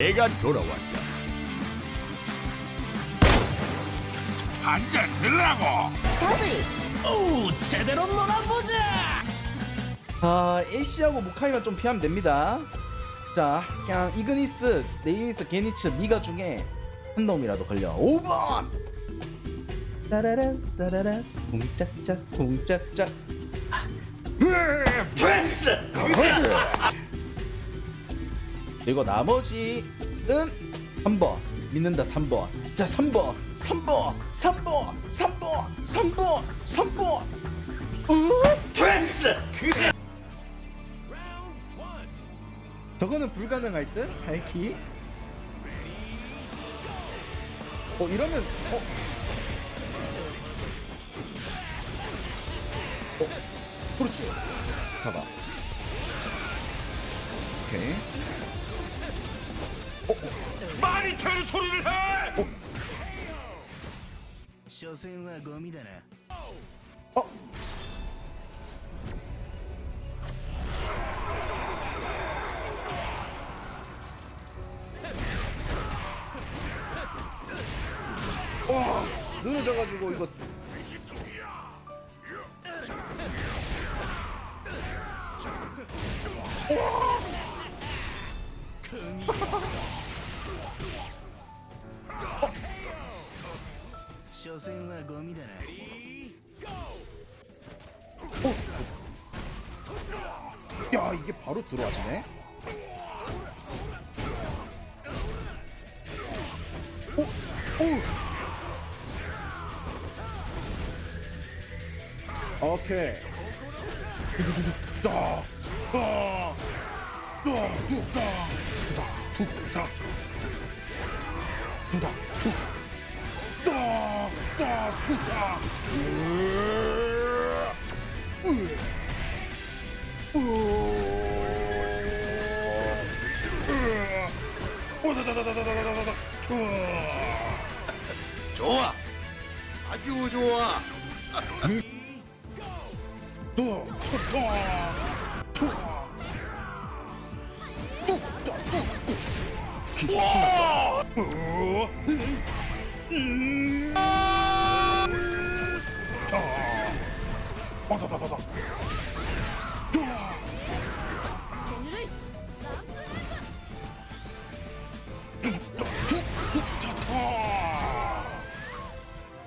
내가 돌아왔다. 한잔 들라고 오, 제대로 놀아보자. 아, 애쉬하고 무카이만 좀 피하면 됩니다. 자, 그냥 이그니스, 네이미스, 게니츠, 미가 중에 한 놈이라도 걸려. 5번! 따라란, 따라란, 쿵짝짝, 쿵짝짝. 됐어 거드! 그리고 나머지는 3번. 믿는다, 3번. 자, 3번, 3번, 3번, 3번, 3번, 3번. 어? 됐어 저거는 불가능할 듯? 다이키 어 이러면 어? 어? 그렇지 봐봐 오케이 많이 되는 소리를 해 所詮はゴミだな 어? 어, 늘어져가지고 이거 所詮はゴミだな 야 이게 바로 들어와지네 오! 오! 오케이 두두두두 따! 따! 따! 뚝따! 두다! 툭따! 두다! 툭! 따! 따! 툭따! 으아! 으 아! 좋아.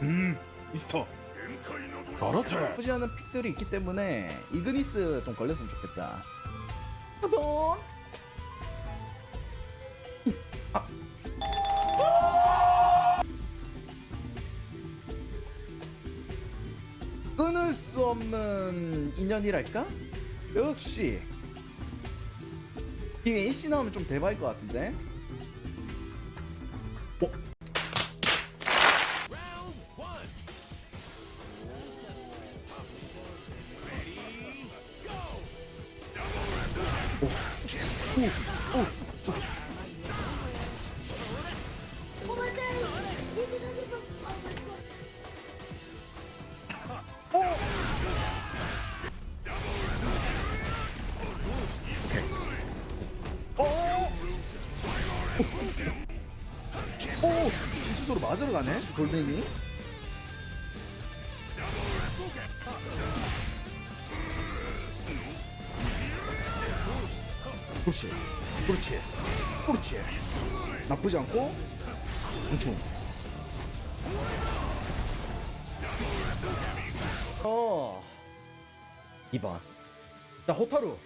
음, 미스터. 그렇다. 나쁘지 않은 픽들이 있기 때문에 이그니스 좀 걸렸으면 좋겠다. 번. 끊을 수 없는 인연이랄까? 역시 이 AC 나오면 좀 대박일 것 같은데. 어? 오! 지수소로 맞으러 가네? 골뱅이? 그렇지. 그렇지. 그렇지. 나쁘지 않고, 대충. 어. 2번. 자, 호타루.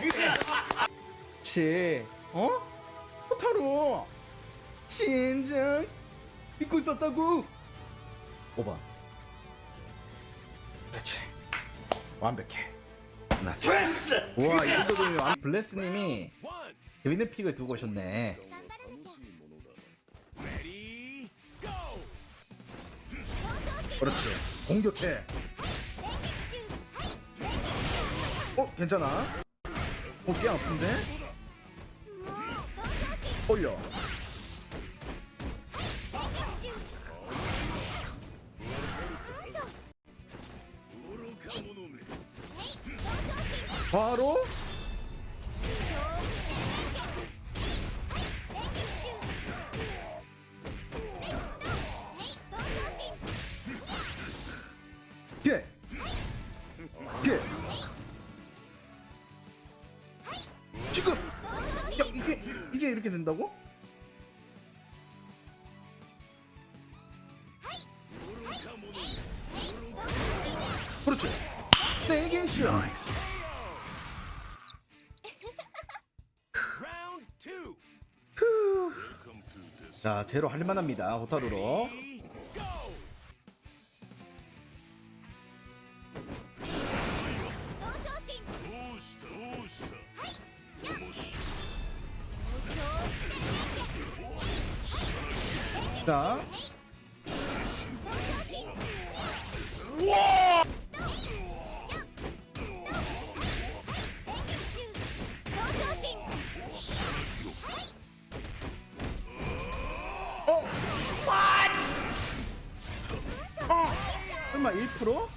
됐어 그치 어? 호타루 진정 믿고 있었다고. 5번 그렇지. 완벽해. 끝났어 됐어! 우와 이 정도 되면 완... 블레스님이 재밌는 픽을 두고 오셨네. 그렇지. 공격해. 어 괜찮아 어깨 아픈데? 올려 바로? 이게 이렇게 된다고? 그렇지 네개 라운드 2 자, 제로 할만합니다. 호타루로. 자, 설마 1%?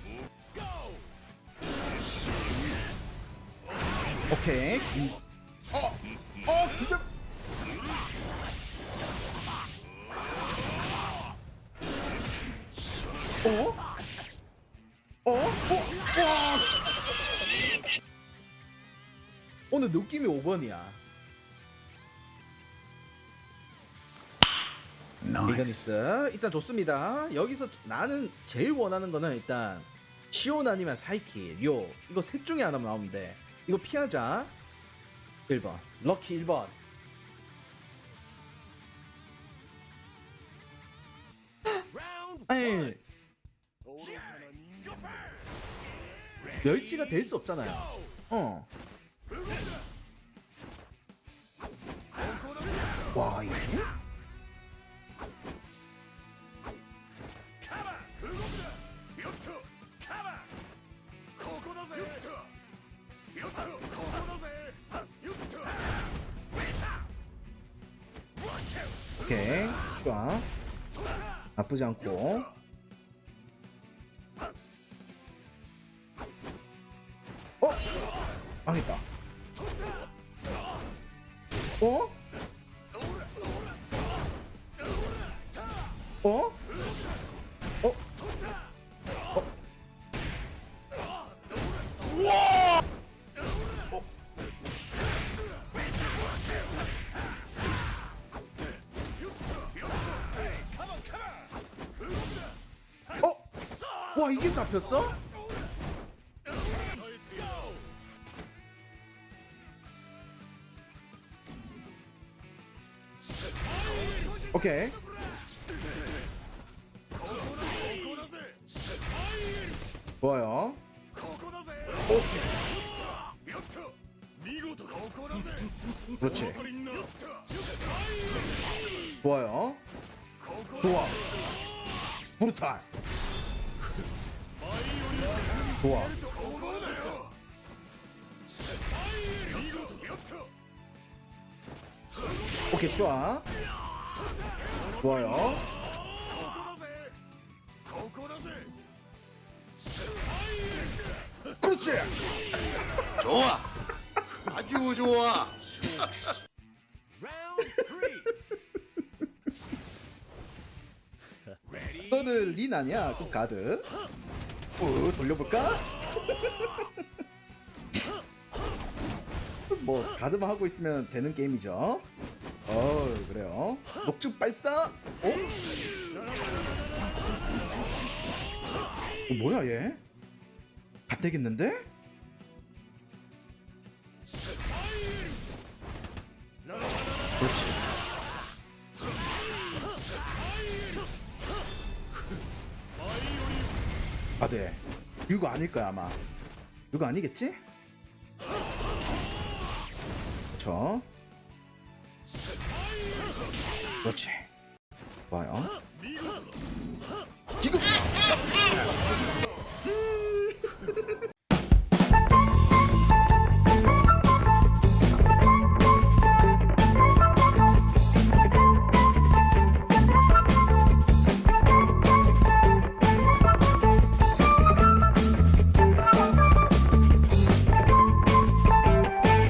오케이. 음. 어, 어, 기절. 어? 어? 와! 오늘 느낌이 5번이야. 이거니스 일단 좋습니다. 여기서 나는 제일 원하는 거는 일단 시온 아니면 사이키 요 이거 셋 중에 하나 나오면 돼. 이거 피하자. 1번 럭키 1번 라운드 아니 멸치가 될 수 없잖아요. 어. 와 뮤트 오케이 좋아. 나쁘지 않고. 어? 어? 어? 어? 어? 와 이게 잡혔어? 오케이. 좋아요. 오케이 그렇지. 좋아요. 좋아. 브루탈. 좋아. 오케이 좋아 좋아요 그렇지 좋아. 아주 좋아. 라운드 3 이거는 린 아니야 좀 가드 어, 돌려볼까? 뭐 가드만 하고 있으면 되는 게임이죠 어 그래요 녹즙 발사 어? 어 뭐야 얘? 다 되겠는데? 그렇지 아, 네. 이거 아닐 거야, 아마. 이거 아니겠지? 그렇죠. 그렇지. 좋아요. 지금